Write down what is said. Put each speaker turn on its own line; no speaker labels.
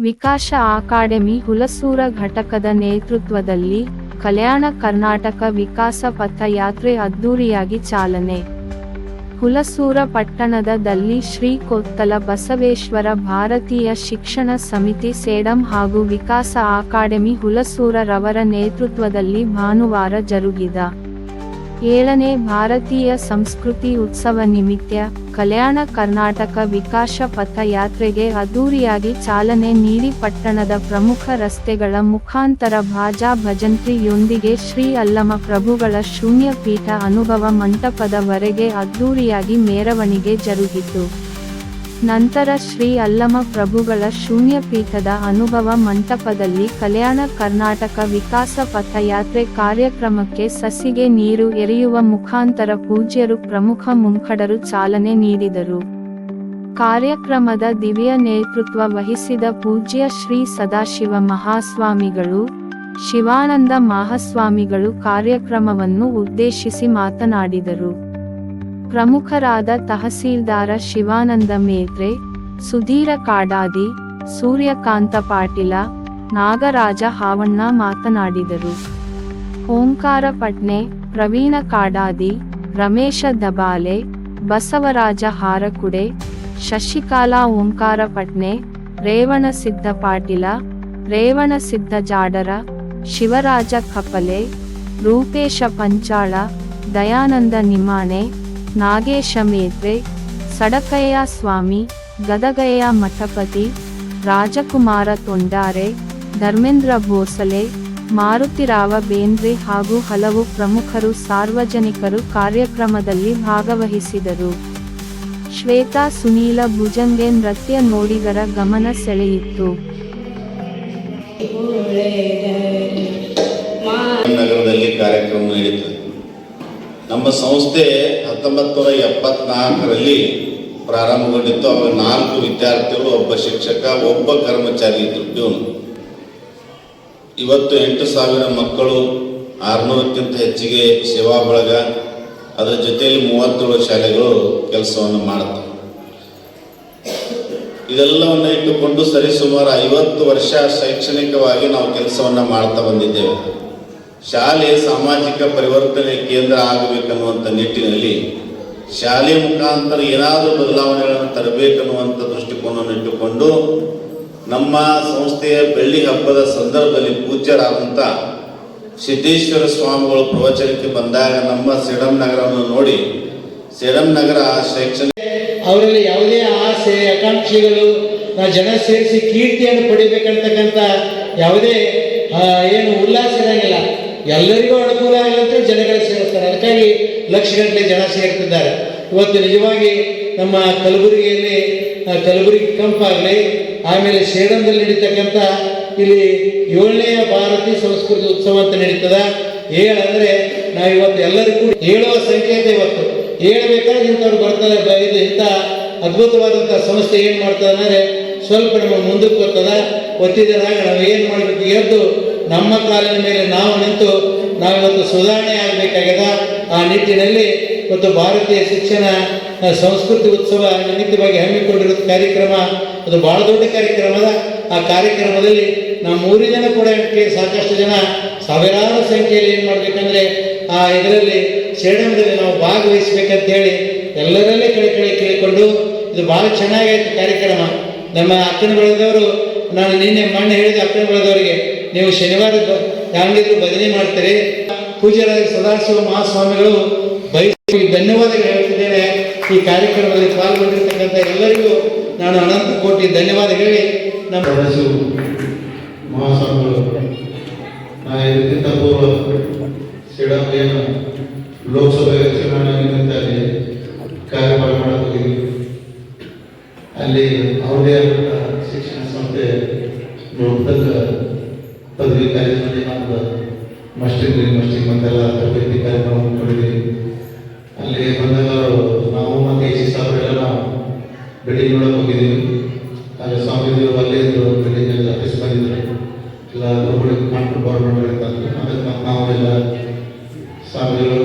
ವಿಕಾಸ ಅಕಾಡೆಮಿ ಹುಲಸೂರ ಘಟಕದ ನೇತೃತ್ವದಲ್ಲಿ ಕಲ್ಯಾಣ ಕರ್ನಾಟಕ ವಿಕಾಸ ಪಥ ಯಾತ್ರೆ ಅದ್ದೂರಿಯಾಗಿ ಚಾಲನೆ. ಹುಲಸೂರ ಪಟ್ಟಣದ ದಲ್ಲಿ ಶ್ರೀ ಕೊತ್ತಲ ಬಸವೇಶ್ವರ ಭಾರತೀಯ ಶಿಕ್ಷಣ ಸಮಿತಿ ಸೇಡಂ ಹಾಗೂ ವಿಕಾಸ ಅಕಾಡೆಮಿ ಹುಲಸೂರ ರವರ ನೇತೃತ್ವದಲ್ಲಿ ಭಾನುವಾರ ಜರುಗಿದ. ಏಳನೇ ಭಾರತೀಯ ಸಂಸ್ಕೃತಿ ಉತ್ಸವ ನಿಮಿತ್ತ ಕಲ್ಯಾಣ ಕರ್ನಾಟಕ ವಿಕಾಸ ಪಥ ಯಾತ್ರೆಗೆ ಅದ್ದೂರಿಯಾಗಿ ಚಾಲನೆ ನೀಡಿ ಪಟ್ಟಣದ ಪ್ರಮುಖ ರಸ್ತೆಗಳ ಮುಖಾಂತರ ಭಾಜಾ ಭಜಂತ್ರಿಯೊಂದಿಗೆ ಶ್ರೀ ಅಲ್ಲಮ ಪ್ರಭುಗಳ ಶೂನ್ಯ ಪೀಠ ಅನುಭವ ಮಂಟಪದವರೆಗೆ ಅದ್ದೂರಿಯಾಗಿ ಮೆರವಣಿಗೆ ಜರುಗಿತು. ನಂತರ ಶ್ರೀ ಅಲ್ಲಮ ಪ್ರಭುಗಳ ಶೂನ್ಯ ಪೀಠದ ಅನುಭವ ಮಂಟಪದಲ್ಲಿ ಕಲ್ಯಾಣ ಕರ್ನಾಟಕ ವಿಕಾಸ ಪಥಯಾತ್ರೆ ಕಾರ್ಯಕ್ರಮಕ್ಕೆ ಸಸಿಗೆ ನೀರು ಎರೆಯುವ ಮುಖಾಂತರ ಪೂಜ್ಯರು ಪ್ರಮುಖ ಮುಂಖಡರು ಚಾಲನೆ ನೀಡಿದರು. ಕಾರ್ಯಕ್ರಮದ ದಿವ್ಯ ನೇತೃತ್ವ ವಹಿಸಿದ ಪೂಜ್ಯ ಶ್ರೀ ಸದಾಶಿವ ಮಹಾಸ್ವಾಮಿಗಳು, ಶಿವಾನಂದ ಮಹಾಸ್ವಾಮಿಗಳು ಕಾರ್ಯಕ್ರಮವನ್ನು ಉದ್ದೇಶಿಸಿ ಮಾತನಾಡಿದರು. ಪ್ರಮುಖರಾದ ತಹಸೀಲ್ದಾರ ಶಿವಾನಂದ ಮೇತ್ರೆ, ಸುಧೀರ ಕಾಡಾದಿ, ಸೂರ್ಯಕಾಂತ ಪಾಟೀಲ, ನಾಗರಾಜ ಹಾವಣ್ಣ ಮಾತನಾಡಿದರು. ಓಂಕಾರ ಪಟ್ನೆ, ಪ್ರವೀಣ ಕಾಡಾದಿ, ರಮೇಶ ದಬಾಲೆ, ಬಸವರಾಜ ಹಾರಕುಡೆ, ಶಶಿಕಾಲಾ ಓಂಕಾರ ಪಟ್ನೆ ರೇವಣಸಿದ್ಧ ಪಾಟೀಲ ರೇವಣಸಿದ್ಧ ಜಾಡರ, ಶಿವರಾಜ ಕಪಲೆ, ರೂಪೇಶ ಪಂಚಾಳ, ದಯಾನಂದ ನಿಮಾಣೆ ನಾಗೇಶ ಮೇತ್ರೆ ಸಡಕಯ್ಯ ಸ್ವಾಮಿ, ಗದಗಯ್ಯ ಮಠಪತಿ, ರಾಜಕುಮಾರ ತೊಂಡಾರೆ, ಧರ್ಮೇಂದ್ರ ಭೋಸಲೆ ಮಾರುತಿರಾವ ಬೇಂದ್ರೆ ಹಾಗೂ ಹಲವು ಪ್ರಮುಖರು ಸಾರ್ವಜನಿಕರು ಕಾರ್ಯಕ್ರಮದಲ್ಲಿ ಭಾಗವಹಿಸಿದರು. ಶ್ವೇತಾ ಸುನೀಲ ಭುಜಂಗೆ ನೃತ್ಯ ನೋಡಿಗರ ಗಮನ ಸೆಳೆಯಿತು.
ನಗರದಲ್ಲಿ ಕಾರ್ಯಕ್ರಮ ನಡೆಯುತ್ತದೆ ನಮ್ಮ ಸಂಸ್ಥೆ ಹತ್ತೊಂಬತ್ತು ನೂರ ಎಪ್ಪತ್ನಾಲ್ಕರಲ್ಲಿ ಪ್ರಾರಂಭಗೊಂಡಿತ್ತು. ಅವಾಗ ನಾಲ್ಕು ವಿದ್ಯಾರ್ಥಿಗಳು, ಒಬ್ಬ ಶಿಕ್ಷಕ, ಒಬ್ಬ ಕರ್ಮಚಾರಿ ಪ್ಯೂನ್ ಇವತ್ತು ಎಂಟು ಸಾವಿರ ಮಕ್ಕಳು ಆರುನೂರಕ್ಕಿಂತ ಹೆಚ್ಚಿಗೆ ಸೇವಾ ಬಳಗ. ಅದರ ಜೊತೆಯಲ್ಲಿ ಮೂವತ್ತೇಳು ಶಾಲೆಗಳು ಕೆಲಸವನ್ನು ಮಾಡುತ್ತವೆ ಇದೆಲ್ಲವನ್ನು ಇಟ್ಟುಕೊಂಡು ಸರಿಸುಮಾರು ಐವತ್ತು ವರ್ಷ ಶೈಕ್ಷಣಿಕವಾಗಿ ನಾವು ಕೆಲಸವನ್ನು ಮಾಡ್ತಾ ಬಂದಿದ್ದೇವೆ. ಶಾಲೆ ಸಾಮಾಜಿಕ ಪರಿವರ್ತನೆ ಕೇಂದ್ರ ಆಗಬೇಕನ್ನುವಂಥ ನಿಟ್ಟಿನಲ್ಲಿ ಶಾಲೆ ಮುಖಾಂತರ ಏನಾದರೂ ಬದಲಾವಣೆಗಳನ್ನು ತರಬೇಕನ್ನುವಂಥ ದೃಷ್ಟಿಕೋನವನ್ನು ಇಟ್ಟುಕೊಂಡು ನಮ್ಮ ಸಂಸ್ಥೆಯ ಬೆಳ್ಳಿ ಹಬ್ಬದ ಸಂದರ್ಭದಲ್ಲಿ ಪೂಜ್ಯರಾದಂಥ ಸಿದ್ದೇಶ್ವರ ಸ್ವಾಮಿಗಳು ಪ್ರವಚನಕ್ಕೆ ಬಂದಾಗ ನಮ್ಮ ಸೇಡಂ ನಗರವನ್ನು ನೋಡಿ, ಸೇಡಂ ನಗರ ಶೈಕ್ಷಣಿಕ
ಅವರಲ್ಲಿ ಯಾವುದೇ ಆಸೆ, ಆಕಾಂಕ್ಷೆಗಳು ಜನ ಸೇರಿಸಿ ಕೀರ್ತಿಯನ್ನು ಪಡಿಬೇಕಂತಕ್ಕಂಥ ಯಾವುದೇ ಏನು ಉಲ್ಲಾಸ ಇರಂಗಿಲ್ಲ. ಎಲ್ಲರಿಗೂ ಅನುಕೂಲ ಆಗಲಂತ ಜನಗಳು ಸೇರಿಸ್ತಾರೆ. ಅದಕ್ಕಾಗಿ ಲಕ್ಷಗಟ್ಟಲೆ ಜನ ಸೇರ್ತಿದ್ದಾರೆ. ಇವತ್ತು ನಿಜವಾಗಿ ನಮ್ಮ ಕಲಬುರಗಿಯಲ್ಲಿ ಕಲಬುರಗಿ ಕಂಪ್ ಕಂಪಾಗಲಿ, ಆಮೇಲೆ ಸೇಡಂದಲ್ಲಿ ನಡೀತಕ್ಕಂಥ ಇಲ್ಲಿ ಏಳನೆಯ ಭಾರತೀಯ ಸಂಸ್ಕೃತಿ ಉತ್ಸವ ಅಂತ ನಡೀತದ. ಏಳಂದ್ರೆ ನಾವು ಇವತ್ತು ಎಲ್ಲರಿಗೂ ಹೇಳುವ ಸಂಕೇತ ಇವತ್ತು. ಹೇಳ್ಬೇಕಾದ್ರೆ ಇಂಥವ್ರು ಬರ್ತಾರೆ ಇದು ಇಂಥ ಅದ್ಭುತವಾದಂಥ ಸಂಸ್ಥೆ ಏನು ಮಾಡ್ತದೆ ಅಂದರೆ ಸ್ವಲ್ಪ ನಮ್ಮ ಮುಂದಕ್ಕೆ ಬರ್ತದ. ಒತ್ತಿದ್ದಾಗ ನಾವು ಏನು ಮಾಡಬೇಕು, ಎದ್ದು ನಮ್ಮ ಕಾಲಿನ ಮೇಲೆ ನಾವು ನಿಂತು ನಾವಿವತ್ತು ಸುಧಾರಣೆ ಆಗಬೇಕಾಗ್ಯದ? ಆ ನಿಟ್ಟಿನಲ್ಲಿ ಮತ್ತು ಭಾರತೀಯ ಶಿಕ್ಷಣ ಸಂಸ್ಕೃತಿ ಉತ್ಸವ ನಿಮಿತ್ತವಾಗಿ ಹಮ್ಮಿಕೊಂಡಿರೋ ಕಾರ್ಯಕ್ರಮ, ಅದು ಬಹಳ ದೊಡ್ಡ ಕಾರ್ಯಕ್ರಮ ಅದ. ಆ ಕಾರ್ಯಕ್ರಮದಲ್ಲಿ ನಮ್ಮ ಮೂರು ಜನ ಕೂಡ ಸಾಕಷ್ಟು ಜನ ಸಾವಿರಾರು ಸಂಖ್ಯೆಯಲ್ಲಿ ಏನು ಮಾಡಬೇಕಂದ್ರೆ, ಆ ಇದರಲ್ಲಿ ಸೇಡಂದಲ್ಲಿ ನಾವು ಭಾಗವಹಿಸ್ಬೇಕಂತ ಹೇಳಿ ಎಲ್ಲರಲ್ಲೇ ಕೇಳಿ ಕೇಳಿ ಕೇಳಿಕೊಂಡು ಇದು ಭಾಳ ಚೆನ್ನಾಗೈತೆ ಕಾರ್ಯಕ್ರಮ. ನಮ್ಮ ಅಕ್ಕನ ಬೆಳೆದವರು ನಾನು ನಿನ್ನೆ ಮಣ್ಣು ಹೇಳಿದ ಅಕ್ಕನ ಬಳದವರಿಗೆ ನೀವು ಶನಿವಾರ ಯಾರಿಗೂ ಬದಲಿ ಮಾಡ್ತೀರಿ? ಪೂಜ್ಯರಾದ ಸದಾಶಿವ ಮಹಾಸ್ವಾಮಿಗಳು ಬಯಸಿ ಧನ್ಯವಾದಗಳು ಹೇಳ್ತಿದ್ದೇನೆ. ಈ ಕಾರ್ಯಕ್ರಮದಲ್ಲಿ ಪಾಲ್ಗೊಂಡಿರ್ತಕ್ಕಂಥ ಎಲ್ಲರಿಗೂ ನಾನು ಅನಂತ ಕೋಟಿ ಧನ್ಯವಾದ ಹೇಳಿ ನಮ್ಮ
ಮಹಾಸ್ವಾಮಿಗಳು ಇದಕ್ಕಿಂತ ಪೂರ್ವ ಸಿಡಂ ಏನು ಲೋಕಸಭೆ ನಿಮಿತ್ತಲ್ಲಿ ಕಾರ್ಯಕ್ರಮ ಅಲ್ಲಿ ಅವ್ರದೇ ಮುಕ್ತಕ ಪದವಿ ಕಾಲೇಜಿನಲ್ಲಿ ನಮ್ದು ಮಸ್ಟಿಂಗ್ ಮಸ್ಟಿಂಗ್ ಬಂದೆಲ್ಲ ತರಬೇತಿ ಕಾರ್ಯಕ್ರಮ ಕೊಡಿದ್ವಿ. ಅಲ್ಲಿ ಬಂದಾಗ ನಾವು ಮತ್ತೆ ಎ ಸಿ ಸಾಹೇಬ್ರೆಲ್ಲ ನಾವು ಬಿಲ್ಡಿಂಗ್ ನೋಡಕ್ ಹೋಗಿದ್ದೀವಿ ಅಲ್ಲಿ ಸ್ವಾಮೀಜಿಯವರು ಅಲ್ಲೇ ಇದ್ರು ಬಿಲ್ಡಿಂಗ್ ಆಫೀಸ್ ಬಂದಿದ್ರು. ಎಲ್ಲ ಗುರುಗಳಿಗೆ ಮಾಡ್ಕೊಂಡು ಗೌರ್ಮೆಂಟ್ ಅದಕ್ಕೆ ಮತ್ತೆ ನಾವೆಲ್ಲ ಸ್ವಾಮಿಗಳು